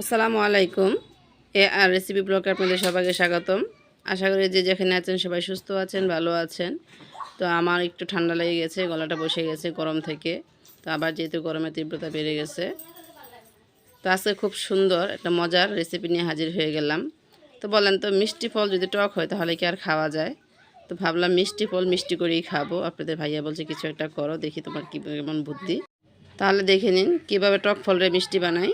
আসসালামু আলাইকুম। এ আর রেসিপি ব্লগে আপনাদের সবাইকে স্বাগতম। আশা করি যে যেখানে আছেন সবাই সুস্থ আছেন, ভালো আছেন। তো আমার একটু ঠান্ডা লেগে গেছে, গলাটা বসে গেছে গরম থেকে। তো আবার যেহেতু গরমের তীব্রতা বেড়ে গেছে। তো আজকে খুব সুন্দর একটা মজার রেসিপি নিয়ে হাজির হয়ে গেলাম। তো বলেন তো, মিষ্টি ফল যদি টক হয় তাহলে কি আর খাওয়া যায়? তো ভাবলাম মিষ্টি ফল মিষ্টি করেই খাব। আপনাদের ভাইয়া বলছে কিছু একটা করো, দেখি তোমার কী কেমন বুদ্ধি। তাহলে দেখে নিন, কীভাবে টক ফলরে মিষ্টি বানাই।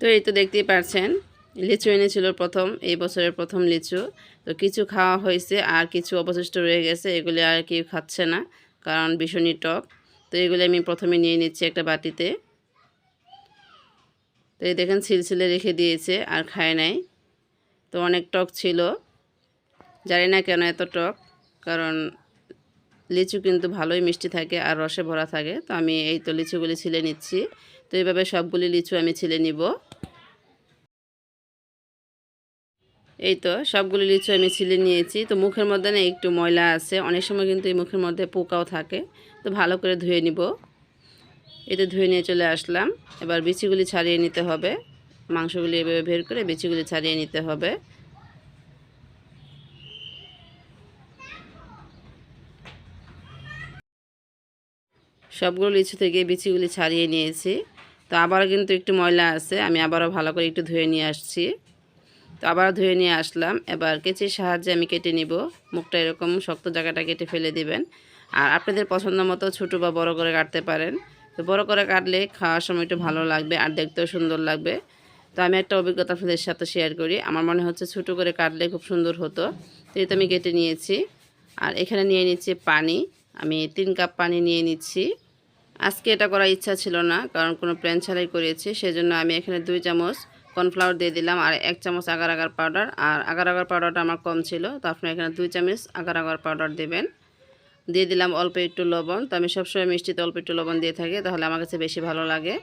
তো এই তো দেখতেই পাচ্ছেন লিচু এনেছিল প্রথম, এই বছরের প্রথম লিচু। তো কিছু খাওয়া হয়েছে আর কিছু অবশিষ্ট রয়ে গেছে, এগুলি আর কেউ খাচ্ছে না, কারণ ভীষণই টক। তো এগুলি আমি প্রথমে নিয়ে নিচ্ছি একটা বাটিতে। তো এই দেখেন ছিলছিলে রেখে দিয়েছে, আর খায় নাই। তো অনেক টক ছিল। জানি না কেন এত টক, কারণ লিচু কিন্তু ভালোই মিষ্টি থাকে আর রসে ভরা থাকে। তো আমি এই তো লিচুগুলি ছিলে নিচ্ছি। তো এইভাবে সবগুলি লিচু আমি ছিলে নিব। এই তো সবগুলি লিচু আমি ছিলে নিয়েছি। তো মুখের মধ্যে না একটু ময়লা আছে। অনেক সময় কিন্তু এই মুখের মধ্যে পোকাও থাকে। তো ভালো করে ধুয়ে নিব। এতে ধুয়ে নিয়ে চলে আসলাম। এবার বিচিগুলি ছাড়িয়ে নিতে হবে। মাংসগুলি এভাবে বের করে বিচিগুলি ছাড়িয়ে নিতে হবে। সবগুলো লিচু থেকে বিচিগুলি ছাড়িয়ে নিয়েছি। তো আবারও কিন্তু একটু ময়লা আছে। আমি আবারও ভালো করে একটু ধুয়ে নিয়ে আসছি। তো আবার ধুয়ে নিয়ে আসলাম। এবার কেচির সাহায্যে আমি কেটে নিব। মুখটা এরকম শক্ত জায়গাটা কেটে ফেলে দিবেন। আর আপনাদের পছন্দ মতো ছোটো বা বড় করে কাটতে পারেন। তো বড় করে কাটলে খাওয়ার সময় একটু ভালো লাগবে আর দেখতেও সুন্দর লাগবে। তো আমি একটা অভিজ্ঞতা আপনাদের সাথে শেয়ার করি। আমার মনে হচ্ছে ছোটো করে কাটলে খুব সুন্দর হতো। তো এই তো আমি কেটে নিয়েছি। আর এখানে নিয়ে নিচ্ছি পানি। আমি তিন কাপ পানি নিয়ে নিচ্ছি। আজকে এটা করার ইচ্ছা ছিল না, কারণ কোনো প্ল্যান ছাড়াই করেছি। সেজন্য আমি এখানে দুই চামচ কর্নফ্লাওয়ার দিয়ে দিলাম আর এক চামচ আগার আগার পাউডার। আর আগার আগার পাউডারটা আমার কম ছিল, তো আপনি এখানে দুই চামচ আগার আগার পাউডার দেবেন। দিয়ে দিলাম অল্প একটু লবণ, তো আমি সবসময় মিষ্টিতে অল্প একটু লবণ দিয়ে থাকি, তাহলে আমার কাছে বেশি ভালো লাগে।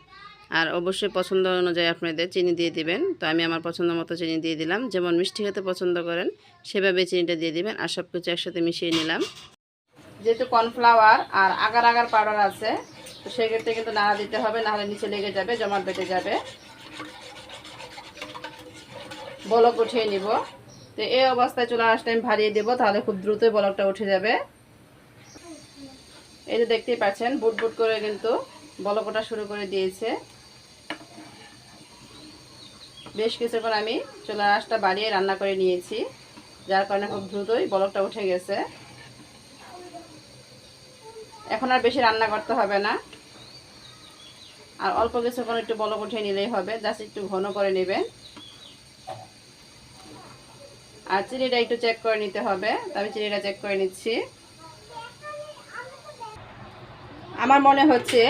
আর অবশ্যই পছন্দ অনুযায়ী আপনাদের চিনি দিয়ে দিবেন, তো আমি আমার পছন্দ মতো চিনি দিয়ে দিলাম। যেমন মিষ্টি খেতে পছন্দ করেন, সেভাবে চিনিটা দিয়ে দিবেন আর সব কিছু একসাথে মিশিয়ে নিলাম। যেহেতু কর্নফ্লাওয়ার আর আগার আগার পাউডার আছে, তো সেক্ষেত্রে কিন্তু নাড়া দিতে হবে, নাহলে নিচে লেগে যাবে, জমাট বেটে যাবে। বলক উঠিয়ে নিব। তো এই অবস্থায় চুলা আঁশটা আমি ভারিয়ে দেবো, তাহলে খুব দ্রুতই বলকটা উঠে যাবে। এই যে দেখতেই পাচ্ছেন বুট বুট করে কিন্তু বলক ওঠা শুরু করে দিয়েছে। বেশ কিছুক্ষণ আমি চুলা আঁশটা বাড়িয়ে রান্না করে নিয়েছি, যার কারণে খুব দ্রুতই বলকটা উঠে গেছে। এখন আর বেশি রান্না করতে হবে না। আর অল্প কিছুক্ষণ একটু বলক উঠিয়ে নিলেই হবে, জাস্ট একটু ঘন করে নেবেন। আর চিনিটা একটু চেক করে নিতে হবে। আমি চিনিটা চেক করে নিচ্ছি। আমার মনে হচ্ছে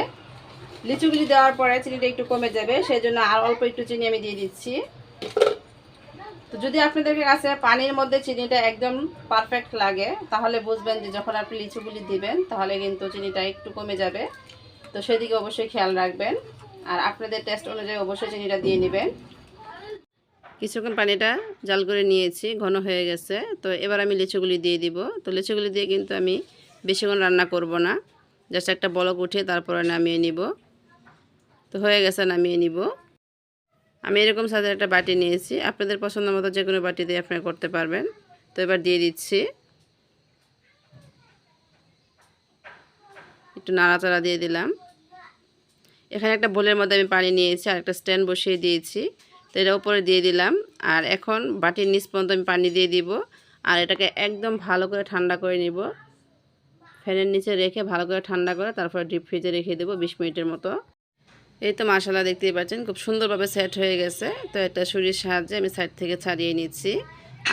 লিচুগুলি দেওয়ার পরে চিনিটা একটু কমে যাবে সেই জন্য আর অল্প একটু চিনি আমি দিয়ে দিচ্ছি। তো যদি আপনাদের কাছে পানির মধ্যে চিনিটা একদম পারফেক্ট লাগে, তাহলে বুঝবেন যে যখন আপনি লিচুগুলি দিবেন, তাহলে কিন্তু চিনিটা একটু কমে যাবে। তো সেদিকে অবশ্যই খেয়াল রাখবেন। আর আপনাদের টেস্ট অনুযায়ী অবশ্যই চিনিটা দিয়ে নেবেন। কিছুক্ষণ পানিটা জাল করে নিয়েছি, ঘন হয়ে গেছে। তো এবার আমি লিচুগুলি দিয়ে দিব। তো লিচুগুলি দিয়ে কিন্তু আমি বেশিক্ষণ রান্না করব না। জাস্ট একটা বলক উঠে তারপরে নামিয়ে নিব। তো হয়ে গেছে, নামিয়ে নিব। আমি এরকম সাথে একটা বাটি নিয়েছি। আপনাদের পছন্দ মতো যে কোনো বাটি দিয়ে আপনারা করতে পারবেন। তো এবার দিয়ে দিচ্ছি। একটু নাড়াচাড়া দিয়ে দিলাম। এখানে একটা বোলের মধ্যে আমি পানি নিয়েছি আর একটা স্ট্যান্ড বসিয়ে দিয়েছি। তো এটা উপরে দিয়ে দিলাম। আর এখন বাটির নিচ পর্যন্ত আমি পানি দিয়ে দিব। আর এটাকে একদম ভালো করে ঠান্ডা করে নিব। ফ্যানের নিচে রেখে ভালো করে ঠান্ডা করে তারপরে ডিপ ফ্রিজে রেখে দেবো বিশ মিনিটের মতো। এই তো মশলা দেখতেই পাচ্ছেন, খুব সুন্দরভাবে সেট হয়ে গেছে। তো একটা ছুরির সাহায্যে আমি সাইড থেকে ছাড়িয়ে নিচ্ছি।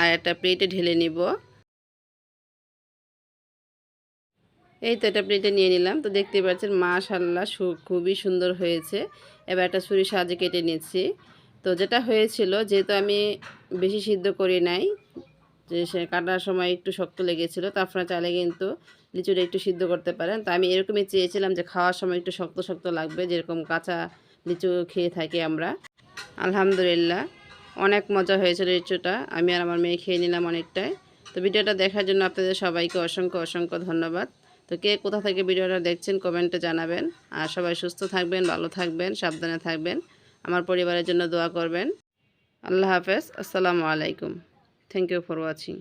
আর একটা প্লেটে ঢেলে নিব। এই তো এটা প্লেটে নিয়ে নিলাম। তো দেখতেই পাচ্ছেন মাশাল্লাহ খুবই সুন্দর হয়েছে। এবার একটা ছুরির সাহায্যে কেটে নিচ্ছি। তো যেটা হয়েছিল, যেহেতু আমি বেশি সিদ্ধ করি নাই, যে সে কাটার সময় একটু শক্ত লেগেছিলো, তো আপনারা চাইলে কিন্তু লিচুটা একটু সিদ্ধ করতে পারেন। তো আমি এরকমই চেয়েছিলাম যে খাওয়ার সময় একটু শক্ত শক্ত লাগবে, যেরকম কাঁচা লিচু খেয়ে থাকি আমরা। আলহামদুলিল্লাহ, অনেক মজা হয়েছিল লিচুটা। আমি আর আমার মেয়ে খেয়ে নিলাম অনেকটাই। তো ভিডিওটা দেখার জন্য আপনাদের সবাইকে অসংখ্য অসংখ্য ধন্যবাদ। তো কে কোথা থেকে ভিডিওটা দেখছেন কমেন্টে জানাবেন। আর সবাই সুস্থ থাকবেন, ভালো থাকবেন, সাবধানে থাকবেন। আমার পরিবারের জন্য দোয়া করবেন। আল্লাহ হাফেজ। আসসালামু আলাইকুম। Thank you for watching